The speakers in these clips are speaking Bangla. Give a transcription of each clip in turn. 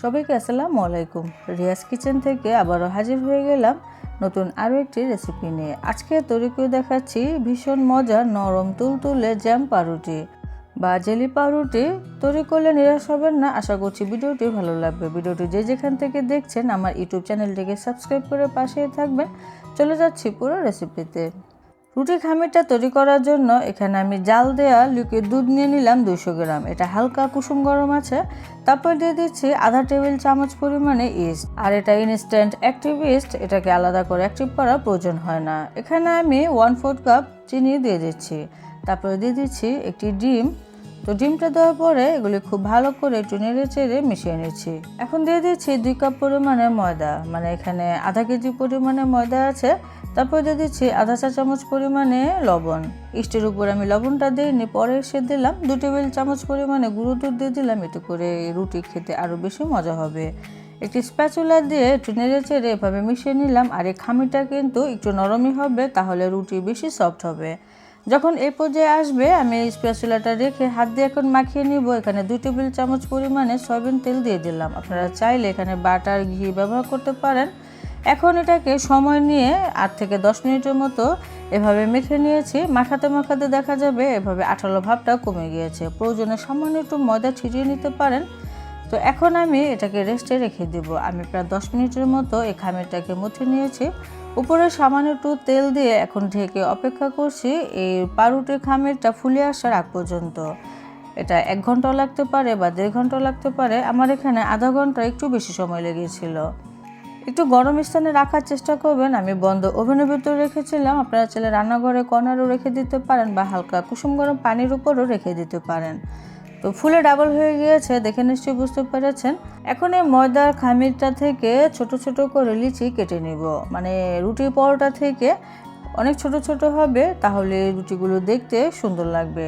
সবাইকে আসসালামু আলাইকুম। রিয়াজ কিচেন থেকে আবারও হাজির হয়ে গেলাম নতুন আরও একটি রেসিপি নিয়ে। আজকে তৈরি করে দেখাচ্ছি ভীষণ মজার নরম তুলতুলে জ্যাম পাউরুটি। বা জেলি পাউরুটি, তৈরি করলে নিরাশ হবেন না। আশা করছি ভিডিওটি ভালো লাগবে। ভিডিওটি যে যেখান থেকে দেখছেন, আমার ইউটিউব চ্যানেলটিকে সাবস্ক্রাইব করে পাশেই থাকবেন। চলে যাচ্ছি পুরো রেসিপিতে। রুটি খামিরটা তৈরি করার জন্য এখানে আমি জাল দেওয়া লিকুইড দুধ নিয়ে নিলাম দুশো গ্রাম। এটা হালকা কুসুম গরম আছে। তারপর দিয়ে দিচ্ছি আধা টেবিল চামচ পরিমাণে ইস্ট। আর এটা ইনস্ট্যান্ট অ্যাক্টিভ ইস্ট এটাকে আলাদা করে অ্যাক্টিভ করার প্রয়োজন হয় না। এখানে আমি ওয়ান ফোর্থ কাপ চিনি দিয়ে দিচ্ছি। তারপরে দিয়ে দিচ্ছি একটি ডিম। তো ডিমটা দেওয়ার পরে এগুলি খুব ভালো করে একটু নেড়ে চেড়ে মিশিয়ে নিচ্ছি। এখন দিয়ে দিচ্ছি দুই কাপ পরিমাণে ময়দা। মানে এখানে আধা কেজি পরিমাণে ময়দা আছে। তারপর দিয়ে দিচ্ছি আধা চা চামচ পরিমাণে লবণ, ইস্টের উপর আমি লবণটা দিইনি পরে এসে দিলাম দু টেবিল চামচ পরিমাণে গুঁড়ো দুধ দিয়ে দিলাম, এতে করে রুটি খেতে আরও বেশি মজা হবে। একটি স্প্যাচুলা দিয়ে একটু নেড়ে চেড়ে এভাবে মিশিয়ে নিলাম, আর এই খামিটা কিন্তু একটু নরমই হবে, তাহলে রুটি বেশি সফট হবে। যখন এই পর্যায়ে আসবে, আমি এই স্প্যাচুলাটা রেখে হাত দিয়ে এখন মাখিয়ে নিব, এখানে দুই টেবিল চামচ পরিমাণে সয়াবিন তেল দিয়ে দিলাম। আপনারা চাইলে এখানে বাটার, ঘি ব্যবহার করতে পারেন। এখন এটাকে সময় নিয়ে আট থেকে দশ মিনিটের মতো এভাবে মেখে নিয়েছি। মাখাতে মাখাতে দেখা যাবে এভাবে আঠালো ভাবটা কমে গিয়েছে। প্রয়োজনে সামান্য একটু ময়দা ছিটিয়ে নিতে পারেন। তো এখন আমি এটাকে রেস্টে রেখে দেব। আমি প্রায় দশ মিনিটের মতো এই খামিরটাকে মুছে নিয়েছি। উপরে সামান্য একটু তেল দিয়ে এখন ঢেকে অপেক্ষা করছি। এই পাউরুটির খামিরটা ফুলে আসার আগ পর্যন্ত। এটা এক ঘন্টাও লাগতে পারে বা দেড় ঘন্টাও লাগতে পারে। আমার এখানে আধা ঘণ্টা একটু বেশি সময় লেগেছিল। একটু গরম স্থানে রাখার চেষ্টা করবেন। আমি বন্ধ ওভেনের ভিতরে রেখেছিলাম। আপনারা চাইলে রান্নাঘরে কর্নারও রেখে দিতে পারেন বা হালকা কুসুম গরম পানির উপরও রেখে দিতে পারেন। তো ফুলে ডাবল হয়ে গিয়েছে, দেখে নিশ্চয়ই বুঝতে পেরেছেন। এখন এই ময়দার খামিরটা থেকে ছোট ছোট করে লিচি কেটে নিব। মানে রুটি পরোটা থেকে অনেক ছোট ছোট হবে, তাহলে রুটিগুলো দেখতে সুন্দর লাগবে।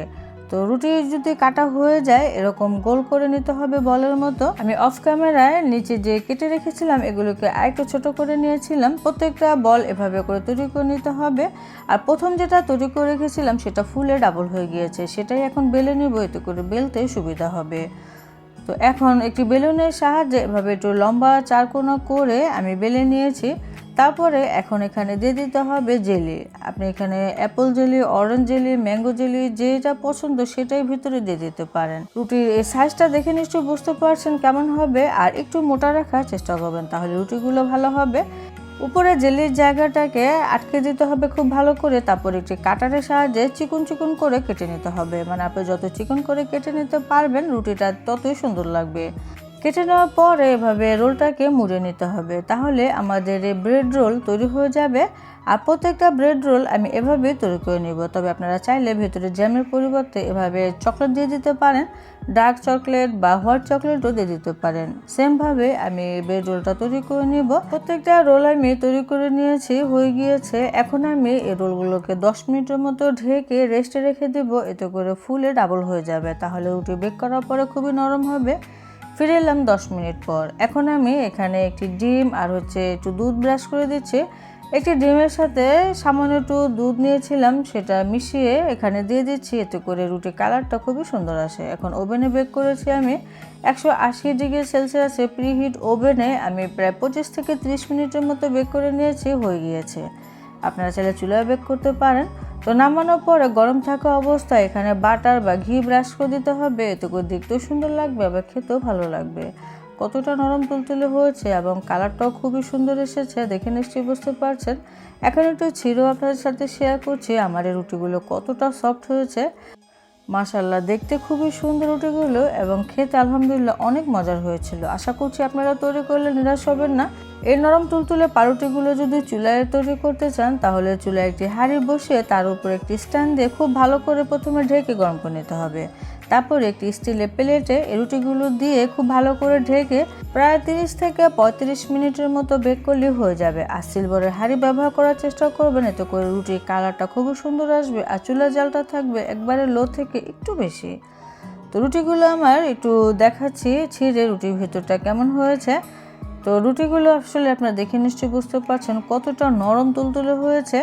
তো রুটি যদি কাটা হয়ে যায়, এরকম গোল করে নিতে হবে বলের মতো। আমি অফ ক্যামেরায় নিচে যে কেটে রেখেছিলাম, এগুলোকে আরেকটু ছোট করে নিয়েছিলাম। প্রত্যেকটা বল এভাবে করে তৈরি করে নিতে হবে। আর প্রথম যেটা তৈরি করে রেখেছিলাম, সেটা ফুলে ডাবল হয়ে গিয়েছে। সেটাই এখন বেলে নিব, এতে করে বেলতে সুবিধা হবে। তো এখন একটি বেলুনের সাহায্যে এভাবে একটু লম্বা চারকোনা করে আমি বেলে নিয়েছি। তারপরে এখন এখানে দিয়ে দিতে হবে জেলি। আপনি এখানে apple jelly, orange jelly, mango jelly যেটা পছন্দ সেটাই ভিতরে দিয়ে দিতে পারেন। রুটির এই সাইজটা দেখে নিশ্চয়ই বুঝতে পারছেন কেমন হবে। আর একটু মোটা রাখার চেষ্টা করবেন, তাহলে রুটিগুলো ভালো হবে। উপরে জেলির জায়গাটাকে আটকে দিতে হবে খুব ভালো করে। তারপর একটি কাটারের সাহায্যে চিকন চিকন করে কেটে নিতে হবে। মানে আপনি যত চিকন করে কেটে নিতে পারবেন, রুটিটা ততই সুন্দর লাগবে। কেটে নেওয়ার পরে এভাবে রোলটাকে মুড়ে নিতে হবে। তাহলে আমাদের এই ব্রেড রোল তৈরি হয়ে যাবে আর প্রত্যেকটা ব্রেড রোল আমি এভাবে তৈরি করে নিব। তবে আপনারা চাইলে ভেতরে জ্যামের পরিবর্তে এভাবে চকলেট দিয়ে দিতে পারেন, ডার্ক চকলেট বা হোয়াইট চকলেটও দিয়ে দিতে পারেন। সেমভাবে আমি ব্রেড রোলটা তৈরি করে নিব। প্রত্যেকটা রোল আমি তৈরি করে নিয়েছি, হয়ে গিয়েছে। এখন আমি এই রোলগুলোকে দশ মিনিটের মতো ঢেকে রেস্টে রেখে দেব। এতে করে ফুলে ডাবল হয়ে যাবে। তাহলে রুটি বেক করার পরে খুবই নরম হবে। ফিরে এলাম দশ মিনিট পর। এখন আমি এখানে একটি ডিম আর হচ্ছে একটু দুধ ব্রাশ করে দিচ্ছি। একটি ডিমের সাথে সামান্য একটু দুধ নিয়েছিলাম, সেটা মিশিয়ে এখানে দিয়ে দিচ্ছি। এতে করে রুটি কালারটা খুবই সুন্দর আসে। এখন ওভেনে বেক করেছি আমি। একশো আশি ডিগ্রি সেলসিয়াসে প্রিহিট ওভেনে আমি প্রায় পঁচিশ থেকে ত্রিশ মিনিটের মতো বেক করে নিয়েছি, হয়ে গিয়েছে। আপনারা চাইলে চুলায় বেক করতে পারেন। তো নামানোর পরে গরম থাকা অবস্থায় এখানে বাটার বা ঘি ব্রাশ করে দিতে হবে। এতে দেখতেও সুন্দর লাগবে, আবার খেতেও ভালো লাগবে। কতটা নরম তুলতুলে হয়েছে এবং কালারটাও খুবই সুন্দর এসেছে, দেখে নিশ্চয়ই বুঝতে পারছেন। এখন একটু ছিঁড়ো আপনাদের সাথে শেয়ার করছি, আমার এই রুটিগুলো কতটা সফট হয়েছে। মাশাল্লাহ দেখতে খুবই সুন্দর রুটিগুলো এবং খেতে আলহামদুলিল্লাহ অনেক মজার হয়েছিল। আশা করছি আপনারা তৈরি করলে নিরাশ হবেন না। এই নরম তুলতুলে পারুটিগুলো যদি চুলায় তৈরি করতে চান, তাহলে চুলায় একটি হাঁড়ি বসিয়ে তার উপর একটি স্ট্যান্ড দিয়ে খুব ভালো করে প্রথমে ঢেকে গরম করে নিতে হবে। তারপর একটি স্টিলের প্লেটে রুটিগুলো দিয়ে খুব ভালো করে ঢেকে প্রায় তিরিশ থেকে পঁয়ত্রিশ মিনিটের মতো বেক করলে হয়ে যাবে। আর সিলভারের হাঁড়ি ব্যবহার করার চেষ্টা করবেন, এতে করে রুটির কালারটা খুবই সুন্দর আসবে আর চুলা জালটা থাকবে একবারে লো থেকে একটু বেশি। তো রুটিগুলো আমার একটু দেখাচ্ছি, ছিঁড়ে রুটির ভেতরটা কেমন হয়েছে। তো রুটিগুলো আসলে আপনারা দেখে নিশ্চয়ই বুঝতে পারছেন কতটা নরম তুলতুলে হয়েছে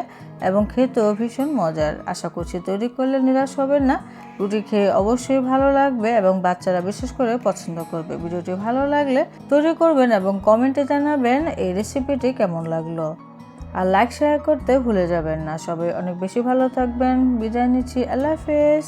এবং খেতেও ভীষণ মজার। আশা করছি তৈরি করলে নিরাশ হবেন না। রুটি খেয়ে অবশ্যই ভালো লাগবে এবং বাচ্চারা বিশেষ করে পছন্দ করবে। ভিডিওটি ভালো লাগলে তৈরি করবেন এবং কমেন্টে জানাবেন এই রেসিপিটি কেমন লাগল। আর লাইক, শেয়ার করতে ভুলে যাবেন না। সবাই অনেক বেশি ভালো থাকবেন। বিদায় নিচ্ছি। আল্লাহ হাফেজ।